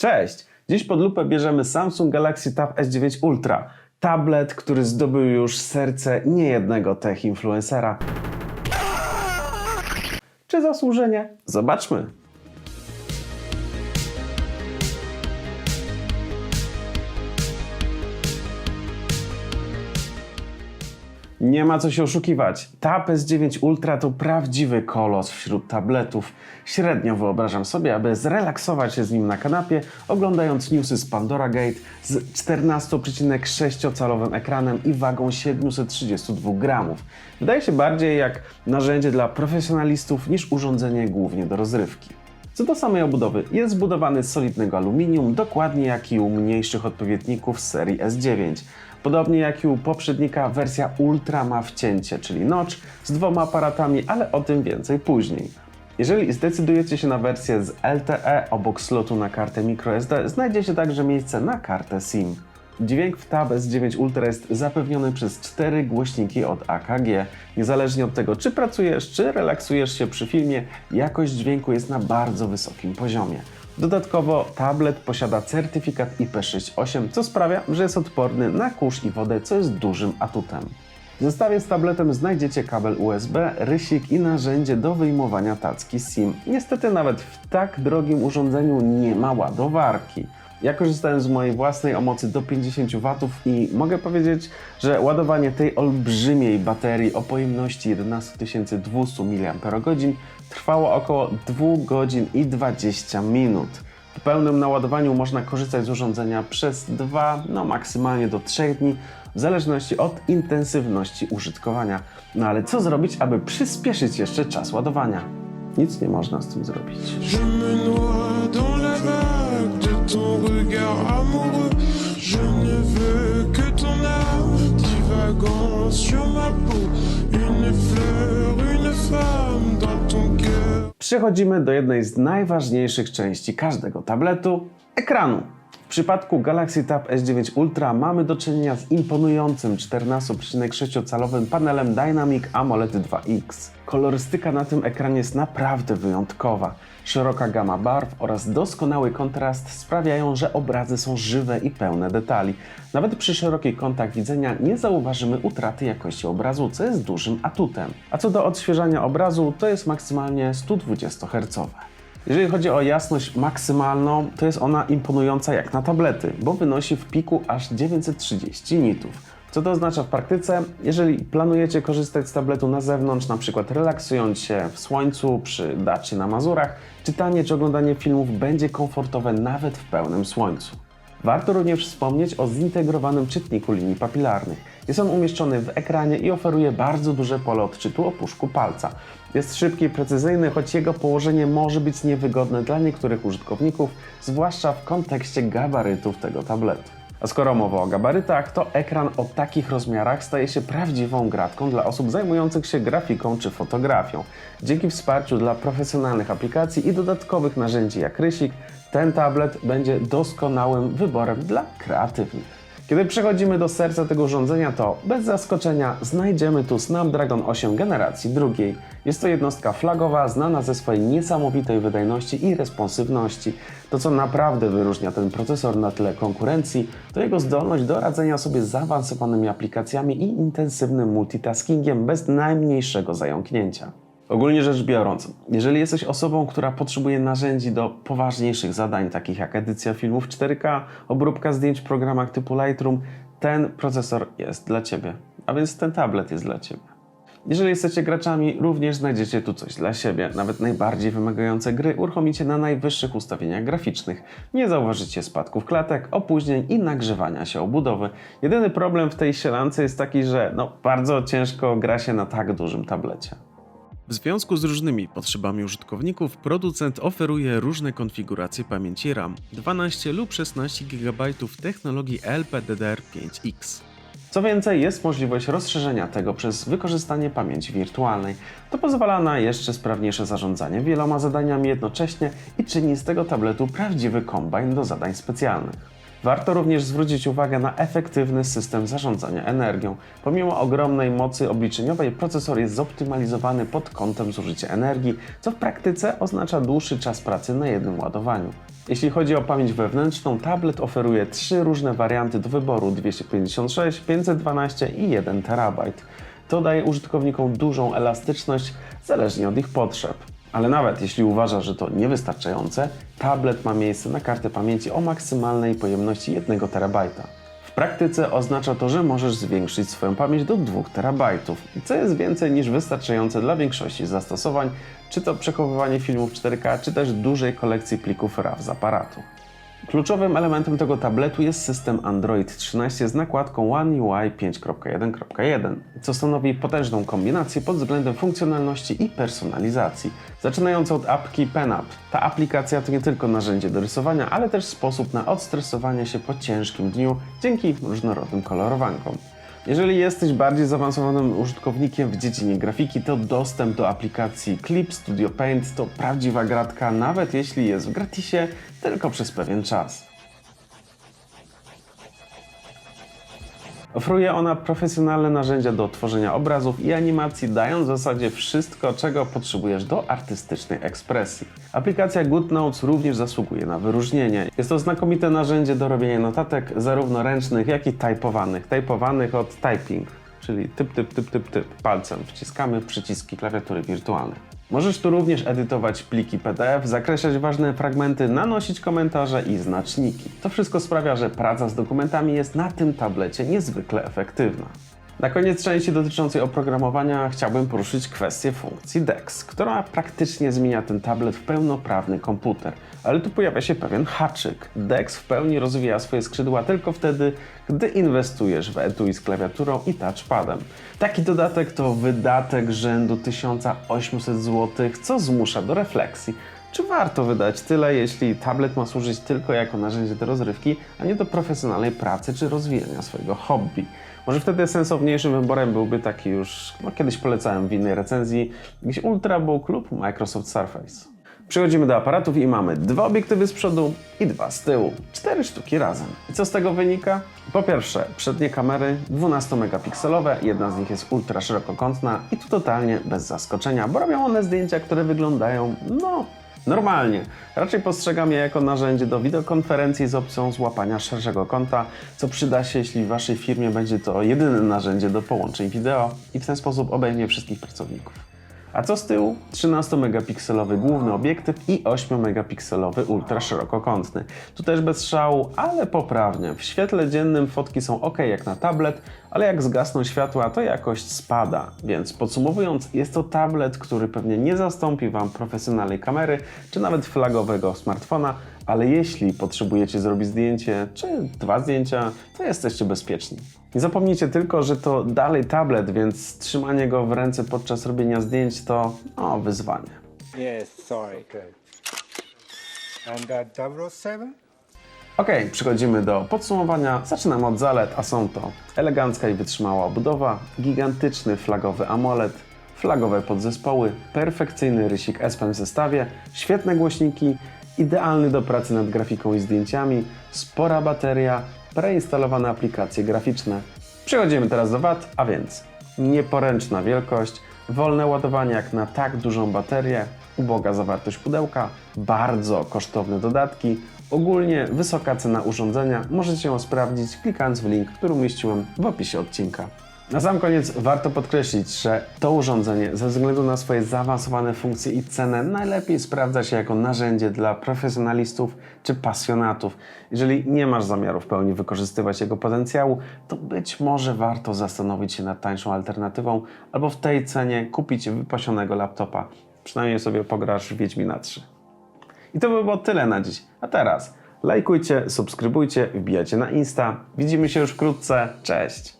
Cześć! Dziś pod lupę bierzemy Samsung Galaxy Tab S9 Ultra. Tablet, który zdobył już serce niejednego tech influencera. Czy zasłużenie? Zobaczmy. Nie ma co się oszukiwać. Tab S9 Ultra to prawdziwy kolos wśród tabletów. Średnio wyobrażam sobie, aby zrelaksować się z nim na kanapie, oglądając newsy z Pandora Gate z 14,6-calowym ekranem i wagą 732 gramów. Wydaje się bardziej jak narzędzie dla profesjonalistów niż urządzenie głównie do rozrywki. Co do samej obudowy, jest zbudowany z solidnego aluminium, dokładnie jak i u mniejszych odpowiedników z serii S9. Podobnie jak i u poprzednika, wersja Ultra ma wcięcie, czyli notch z dwoma aparatami, ale o tym więcej później. Jeżeli zdecydujecie się na wersję z LTE obok slotu na kartę microSD, znajdziecie także miejsce na kartę SIM. Dźwięk w Tab S9 Ultra jest zapewniony przez cztery głośniki od AKG. Niezależnie od tego, czy pracujesz, czy relaksujesz się przy filmie, jakość dźwięku jest na bardzo wysokim poziomie. Dodatkowo tablet posiada certyfikat IP68, co sprawia, że jest odporny na kurz i wodę, co jest dużym atutem. W zestawie z tabletem znajdziecie kabel USB, rysik i narzędzie do wyjmowania tacki SIM. Niestety nawet w tak drogim urządzeniu nie ma ładowarki. Ja korzystałem z mojej własnej o mocy do 50 W i mogę powiedzieć, że ładowanie tej olbrzymiej baterii o pojemności 11 200 mAh trwało około 2 godzin i 20 minut. Po pełnym naładowaniu można korzystać z urządzenia przez 2, no maksymalnie do 3 dni, w zależności od intensywności użytkowania. No ale co zrobić, aby przyspieszyć jeszcze czas ładowania? Nic nie można z tym zrobić. Ton regard amoureux. Je ne veux que ton âme divagant sur ma peau. Une fleur, une femme dans ton cœur. Przechodzimy do jednej z najważniejszych części każdego tabletu ekranu. W przypadku Galaxy Tab S9 Ultra mamy do czynienia z imponującym 14,6-calowym panelem Dynamic AMOLED 2X. Kolorystyka na tym ekranie jest naprawdę wyjątkowa. Szeroka gama barw oraz doskonały kontrast sprawiają, że obrazy są żywe i pełne detali. Nawet przy szerokich kątach widzenia nie zauważymy utraty jakości obrazu, co jest dużym atutem. A co do odświeżania obrazu, to jest maksymalnie 120 Hz. Jeżeli chodzi o jasność maksymalną, to jest ona imponująca jak na tablety, bo wynosi w piku aż 930 nitów. Co to oznacza w praktyce? Jeżeli planujecie korzystać z tabletu na zewnątrz, na przykład relaksując się w słońcu, przy dacie na Mazurach, czytanie czy oglądanie filmów będzie komfortowe nawet w pełnym słońcu. Warto również wspomnieć o zintegrowanym czytniku linii papilarnych. Jest on umieszczony w ekranie i oferuje bardzo duże pole odczytu o puszku palca. Jest szybki i precyzyjny, choć jego położenie może być niewygodne dla niektórych użytkowników, zwłaszcza w kontekście gabarytów tego tabletu. A skoro mowa o gabarytach, to ekran o takich rozmiarach staje się prawdziwą gratką dla osób zajmujących się grafiką czy fotografią. Dzięki wsparciu dla profesjonalnych aplikacji i dodatkowych narzędzi jak rysik, ten tablet będzie doskonałym wyborem dla kreatywnych. Kiedy przechodzimy do serca tego urządzenia, to bez zaskoczenia znajdziemy tu Snapdragon 8 generacji drugiej. Jest to jednostka flagowa, znana ze swojej niesamowitej wydajności i responsywności. To, co naprawdę wyróżnia ten procesor na tle konkurencji, to jego zdolność do radzenia sobie z zaawansowanymi aplikacjami i intensywnym multitaskingiem bez najmniejszego zająknięcia. Ogólnie rzecz biorąc, jeżeli jesteś osobą, która potrzebuje narzędzi do poważniejszych zadań, takich jak edycja filmów 4K, obróbka zdjęć w programach typu Lightroom, ten procesor jest dla Ciebie, a więc ten tablet jest dla Ciebie. Jeżeli jesteście graczami, również znajdziecie tu coś dla siebie. Nawet najbardziej wymagające gry uruchomicie na najwyższych ustawieniach graficznych. Nie zauważycie spadków klatek, opóźnień i nagrzewania się obudowy. Jedyny problem w tej sielance jest taki, że no, bardzo ciężko gra się na tak dużym tablecie. W związku z różnymi potrzebami użytkowników, producent oferuje różne konfiguracje pamięci RAM 12 lub 16 GB technologii LPDDR5X. Co więcej, jest możliwość rozszerzenia tego przez wykorzystanie pamięci wirtualnej. To pozwala na jeszcze sprawniejsze zarządzanie wieloma zadaniami jednocześnie i czyni z tego tabletu prawdziwy kombajn do zadań specjalnych. Warto również zwrócić uwagę na efektywny system zarządzania energią. Pomimo ogromnej mocy obliczeniowej, procesor jest zoptymalizowany pod kątem zużycia energii, co w praktyce oznacza dłuższy czas pracy na jednym ładowaniu. Jeśli chodzi o pamięć wewnętrzną, tablet oferuje trzy różne warianty do wyboru: 256, 512 i 1 TB. To daje użytkownikom dużą elastyczność zależnie od ich potrzeb. Ale nawet jeśli uważa, że to niewystarczające, tablet ma miejsce na kartę pamięci o maksymalnej pojemności 1 TB. W praktyce oznacza to, że możesz zwiększyć swoją pamięć do 2 TB, co jest więcej niż wystarczające dla większości zastosowań, czy to przechowywanie filmów 4K, czy też dużej kolekcji plików RAW z aparatu. Kluczowym elementem tego tabletu jest system Android 13 z nakładką One UI 5.1.1, co stanowi potężną kombinację pod względem funkcjonalności i personalizacji. Zaczynając od apki PenUp. Ta aplikacja to nie tylko narzędzie do rysowania, ale też sposób na odstresowanie się po ciężkim dniu dzięki różnorodnym kolorowankom. Jeżeli jesteś bardziej zaawansowanym użytkownikiem w dziedzinie grafiki, to dostęp do aplikacji Clip Studio Paint to prawdziwa gratka, nawet jeśli jest w gratisie tylko przez pewien czas. Oferuje ona profesjonalne narzędzia do tworzenia obrazów i animacji, dając w zasadzie wszystko, czego potrzebujesz do artystycznej ekspresji. Aplikacja GoodNotes również zasługuje na wyróżnienie. Jest to znakomite narzędzie do robienia notatek, zarówno ręcznych, jak i typowanych. Typowanych od typing, czyli typ, typ, typ, typ, typ. Palcem wciskamy w przyciski klawiatury wirtualnej. Możesz tu również edytować pliki PDF, zakreślać ważne fragmenty, nanosić komentarze i znaczniki. To wszystko sprawia, że praca z dokumentami jest na tym tablecie niezwykle efektywna. Na koniec części dotyczącej oprogramowania chciałbym poruszyć kwestię funkcji DeX, która praktycznie zmienia ten tablet w pełnoprawny komputer. Ale tu pojawia się pewien haczyk. DeX w pełni rozwija swoje skrzydła tylko wtedy, gdy inwestujesz w etui z klawiaturą i touchpadem. Taki dodatek to wydatek rzędu 1800 zł, co zmusza do refleksji. Czy warto wydać tyle, jeśli tablet ma służyć tylko jako narzędzie do rozrywki, a nie do profesjonalnej pracy czy rozwijania swojego hobby? Może wtedy sensowniejszym wyborem byłby taki już, no kiedyś polecałem w innej recenzji, jakiś Ultrabook lub Microsoft Surface. Przechodzimy do aparatów i mamy dwa obiektywy z przodu i dwa z tyłu. Cztery sztuki razem. I co z tego wynika? Po pierwsze, przednie kamery 12-megapikselowe, jedna z nich jest ultra szerokokątna i tu totalnie bez zaskoczenia, bo robią one zdjęcia, które wyglądają, no, Normalnie. Raczej postrzegam je jako narzędzie do wideokonferencji z opcją złapania szerszego kąta, co przyda się, jeśli w Waszej firmie będzie to jedyne narzędzie do połączeń wideo i w ten sposób obejmie wszystkich pracowników. A co z tyłu? 13-megapikselowy główny obiektyw i 8-megapikselowy ultra szerokokątny. Tu też bez szału, ale poprawnie. W świetle dziennym fotki są ok jak na tablet, ale jak zgasną światła, to jakość spada. Więc podsumowując, jest to tablet, który pewnie nie zastąpi Wam profesjonalnej kamery, czy nawet flagowego smartfona, ale jeśli potrzebujecie zrobić zdjęcie, czy dwa zdjęcia, to jesteście bezpieczni. Nie zapomnijcie tylko, że to dalej tablet, więc trzymanie go w ręce podczas robienia zdjęć to o, wyzwanie. Yes, sorry. Okay. And uh, 007? Ok, przechodzimy do podsumowania. Zaczynamy od zalet, a są to elegancka i wytrzymała obudowa, gigantyczny flagowy AMOLED, flagowe podzespoły, perfekcyjny rysik S Pen w zestawie, świetne głośniki, idealny do pracy nad grafiką i zdjęciami, spora bateria, preinstalowane aplikacje graficzne. Przechodzimy teraz do wad, a więc nieporęczna wielkość, wolne ładowanie jak na tak dużą baterię, uboga zawartość pudełka, bardzo kosztowne dodatki, ogólnie wysoka cena urządzenia. Możecie ją sprawdzić klikając w link, który umieściłem w opisie odcinka. Na sam koniec warto podkreślić, że to urządzenie ze względu na swoje zaawansowane funkcje i cenę najlepiej sprawdza się jako narzędzie dla profesjonalistów czy pasjonatów. Jeżeli nie masz zamiaru w pełni wykorzystywać jego potencjału, to być może warto zastanowić się nad tańszą alternatywą albo w tej cenie kupić wypasionego laptopa. Przynajmniej sobie pograsz w Wiedźmina 3. I to by było tyle na dziś. A teraz lajkujcie, subskrybujcie, wbijajcie na Insta. Widzimy się już wkrótce. Cześć!